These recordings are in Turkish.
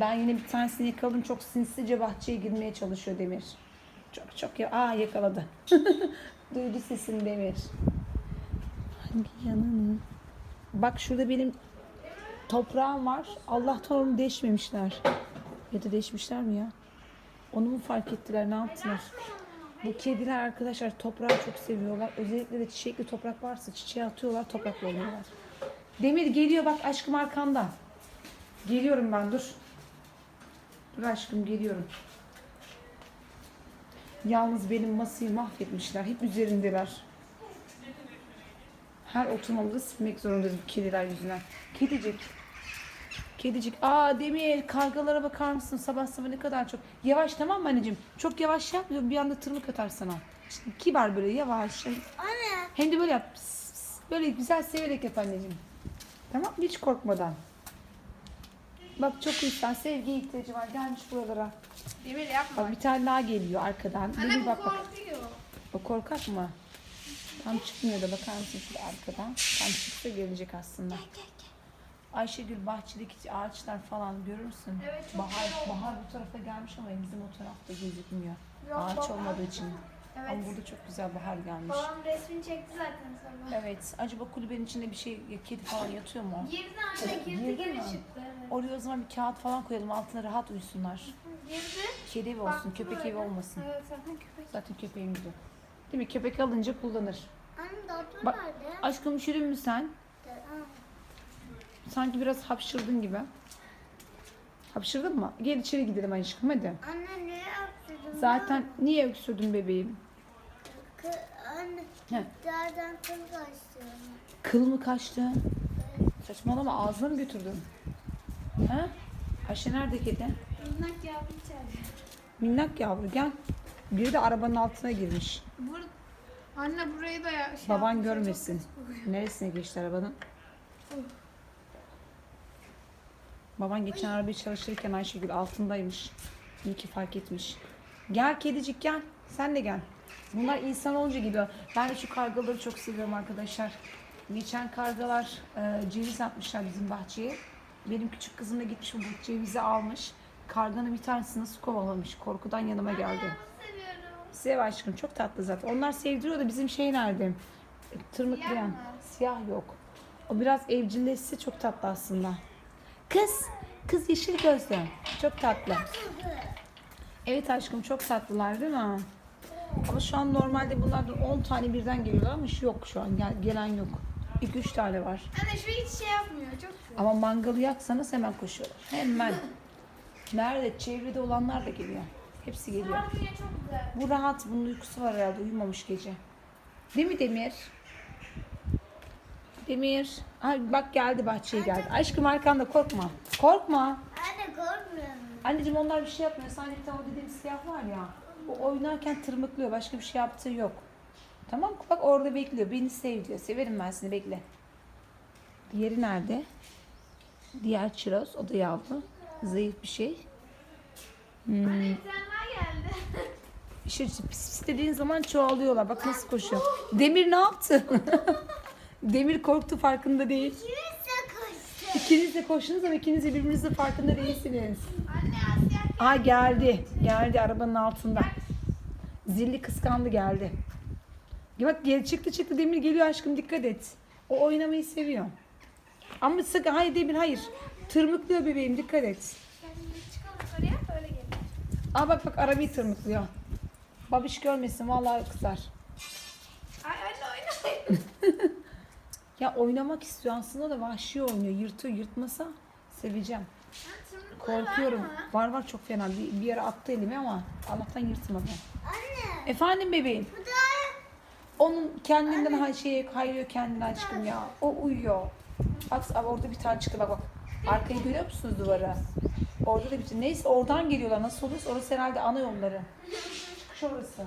Ben yine bir tanesini yakaladım. Çok sinsice bahçeye girmeye çalışıyor Demir. Çok çok ya. Aa yakaladı. Duydu sesini Demir. Hangi yanını? Bak şurada benim toprağım var. Allah'tan onu deşmemişler. Ya da deşmişler mi ya? Onu mu fark ettiler? Ne yaptılar? Bu kediler arkadaşlar toprağı çok seviyorlar. Özellikle de çiçekli toprak varsa çiçeğe atıyorlar, toprakla oynuyorlar. Demir geliyor bak aşkım arkanda. Geliyorum ben dur. Dur aşkım geliyorum. Yalnız benim masayı mahvetmişler. Hep üzerindeler. Her oturmamızı silmek zorundayız bu kediler yüzünden. Kedicik. Kedicik. Aa Demir kargalara bakar mısın? Sabah sabah ne kadar çok. Yavaş tamam mı anneciğim? Çok yavaş yapmıyor. Bir anda tırmık atar sana. Kibar böyle yavaş. Anne. Hem de böyle yap. Pıs, pıs. Böyle güzel severek yap anneciğim. Tamam mı? Hiç korkmadan. Bak çok insan sevgiye ihtiyacı var. Gelmiş buralara. Demir yapma. Bak bir tane daha geliyor arkadan. Anne Demir bu bak bak. korkuyor. O korkak mı? Tam çıkmıyor da bakar mısın şurada arkadan? Tam çıksa gelecek aslında. Ayşegül bahçedeki ağaçlar falan görürsün. Evet, çok bahar, güzel oldu. bahar bu tarafa gelmiş ama bizim o tarafta gözükmüyor. Yok, Ağaç olmadığı için. Evet. Ama burada çok güzel bahar gelmiş. Babam resmini çekti zaten sonra. Evet. Acaba kulübenin içinde bir şey kedi falan yatıyor mu? Girdi anne girdi Girdi mi? çıktı. Evet. Oraya o zaman bir kağıt falan koyalım altına rahat uyusunlar. Girdi. Kedi evi olsun, köpek böyle. evi olmasın. Evet zaten köpek. Zaten köpeğimiz o. Değil mi? Köpek alınca kullanır. Anne doktor Bak nerede? aşkım üşüdün mü sen? Sanki biraz hapşırdın gibi. Hapşırdın mı? Gel içeri gidelim aşkım hadi. Anne ne yaptın? Zaten niye öksürdün bebeğim? Anne. He. Nereden kıl kaçtı? Kıl mı kaçtı? Saçmalama ağzına mı götürdün? Ha? Ayşe nerede kedi? Minnak yavru içeride. Minnak yavru gel. Biri de arabanın altına girmiş. Bur Anne burayı da ya, şey Baban yapmışlar, çok görmesin. Neresine geçti arabanın? Baban geçen arabayı çalıştırırken Ayşegül altındaymış. İyi ki fark etmiş. Gel kedicik gel. Sen de gel. Bunlar insan olunca gidiyor. Ben de şu kargaları çok seviyorum arkadaşlar. Geçen kargalar e, ceviz atmışlar bizim bahçeye. Benim küçük kızım da gitmiş bu cevizi almış. Karganın bir tanesini nasıl kovalamış. Korkudan yanıma geldi. Seviyorum. Sev aşkım çok tatlı zaten. Onlar sevdiriyor da bizim şey nerede? Tırmıklayan. Siyah mı? Siyah yok. O biraz evcilleşse çok tatlı aslında. Kız, kız yeşil gözlü. Çok tatlı. Evet aşkım çok tatlılar değil mi? Ama şu an normalde bunlardan 10 tane birden geliyorlar ama şu yok şu an. Gel- gelen yok. 2-3 tane var. Anne şu hiç şey yapmıyor. Çok güzel. Ama mangalı yaksanız hemen koşuyorlar. Hemen. Nerede? Çevrede olanlar da geliyor. Hepsi geliyor. Çok güzel. Bu rahat. Bunun uykusu var herhalde. Uyumamış gece. Değil mi Demir? Demir. Ay bak geldi bahçeye geldi. Aşkım arkanda korkma. Korkma. Anne korkmuyorum. Anneciğim onlar bir şey yapmıyor. Sadece bir tane o dediğim siyah var ya. O oynarken tırmıklıyor. Başka bir şey yaptığı yok. Tamam? Bak orada bekliyor. Beni sev diyor. Severim ben seni bekle. Diğeri nerede? Diğer çiroz. O da yavru. Zayıf bir şey. Hmm. Anne daha geldi. İşte pis pis dediğin zaman çoğalıyorlar. Bak nasıl koşuyor. Demir ne yaptı? Demir korktu farkında değil. Kimse koştu. İkiniz de koştunuz ama ikiniz de birbirinizin farkında değilsiniz. Anne. Aa geldi. Geldi arabanın altında. Zilli kıskandı geldi. Bak gel çıktı çıktı Demir geliyor aşkım dikkat et. O oynamayı seviyor. Ama sakın hayır Demir hayır. Tırmıklıyor bebeğim dikkat et. Aa bak bak arabayı tırmıklıyor. Babiş görmesin vallahi kızar. Ay anne oynamayın. Ya oynamak istiyor aslında da vahşi oynuyor. Yırtıyor yırtmasa seveceğim. Korkuyorum. Var var çok fena. Bir, bir yere attı elimi ama Allah'tan yırtmadı. Anne. Efendim bebeğim. Bu da Onun kendinden hay şey kayıyor kendine aşkım ya. O uyuyor. Bak abi orada bir tane çıktı bak bak. Arkayı görüyor musunuz duvara? Orada da bir tane. Neyse oradan geliyorlar. Nasıl olursa orası herhalde ana yolları. Çıkış orası.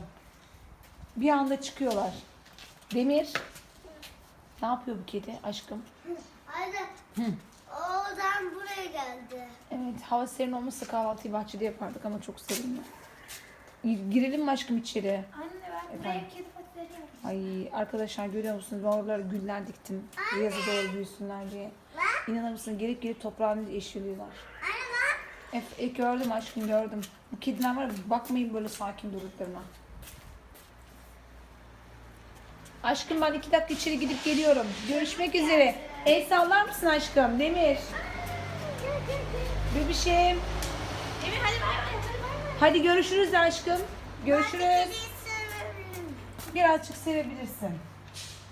Bir anda çıkıyorlar. Demir. Ne yapıyor bu kedi aşkım? Anne. Oradan buraya geldi. Evet hava serin olmasa kahvaltıyı bahçede yapardık ama çok serin ya. Gir- Girelim mi aşkım içeri? Anne ben buraya Efendim? kedi yaptım. Ay arkadaşlar görüyor musunuz? Ben oralara güller diktim. Yazı doğru büyüsünler diye. İnanır mısın? Gelip gelip toprağını eşiliyorlar. Anne bak. E, e, gördüm aşkım gördüm. Bu kediler var ya bakmayın böyle sakin durduklarına. Aşkım ben iki dakika içeri gidip geliyorum. Görüşmek üzere. El sallar mısın aşkım? Demir. Bebişim. Emir hadi bay bay. Hadi bay bay. Hadi görüşürüz aşkım. Görüşürüz. Birazcık sevebilirsin.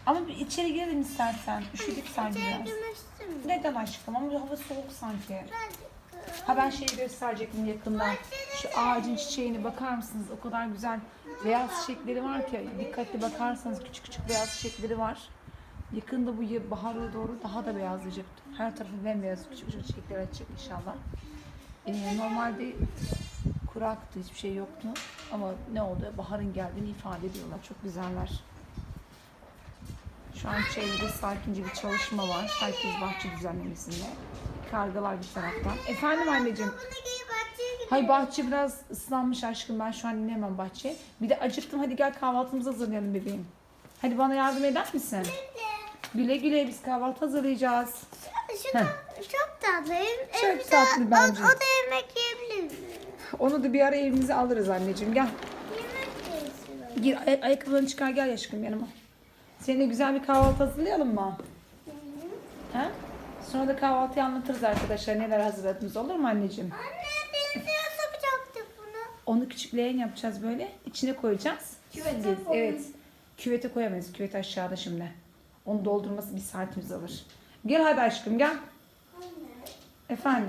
Ama bir içeri girelim istersen. Üşüdük sanki biraz. Neden aşkım? Ama hava soğuk sanki. Ha ben şeyi gösterecektim yakından. Şu ağacın çiçeğine bakar mısınız? O kadar güzel beyaz çiçekleri var ki dikkatli bakarsanız küçük küçük beyaz çiçekleri var. Yakında bu ya- bahara doğru daha da beyazlayacak. Her tarafı bembeyaz küçük küçük çiçekler açacak inşallah. Ee, normalde kuraktı, hiçbir şey yoktu. Ama ne oldu? Baharın geldiğini ifade ediyorlar. Çok güzeller. Şu an çevrede sakince bir çalışma var. Herkes bahçe düzenlemesinde. Kargalar bir taraftan. Efendim anneciğim. Hay bahçe biraz ıslanmış aşkım. Ben şu an inemem bahçeye. Bir de acıktım. Hadi gel kahvaltımızı hazırlayalım bebeğim. Hadi bana yardım eder misin? Güle güle biz kahvaltı hazırlayacağız. Şu çok tatlı. Çok tatlı bence. O, o da yemek yiyebilir mi? Onu da bir ara evimize alırız anneciğim. Gel. Yemek. Gir ay- ayakkabılarını çıkar gel aşkım yanıma. Seninle güzel bir kahvaltı hazırlayalım mı? Ha? Sonra da kahvaltıyı anlatırız arkadaşlar neler hazırladığımız olur mu anneciğim? Anne denize yapacaktık bunu. Onu küçük leğen yapacağız böyle. İçine koyacağız. Sileceğiz. Evet. Küvete koyamayız. Küvet aşağıda şimdi. Onu doldurması bir saatimiz alır. Gel hadi aşkım gel. Efendim.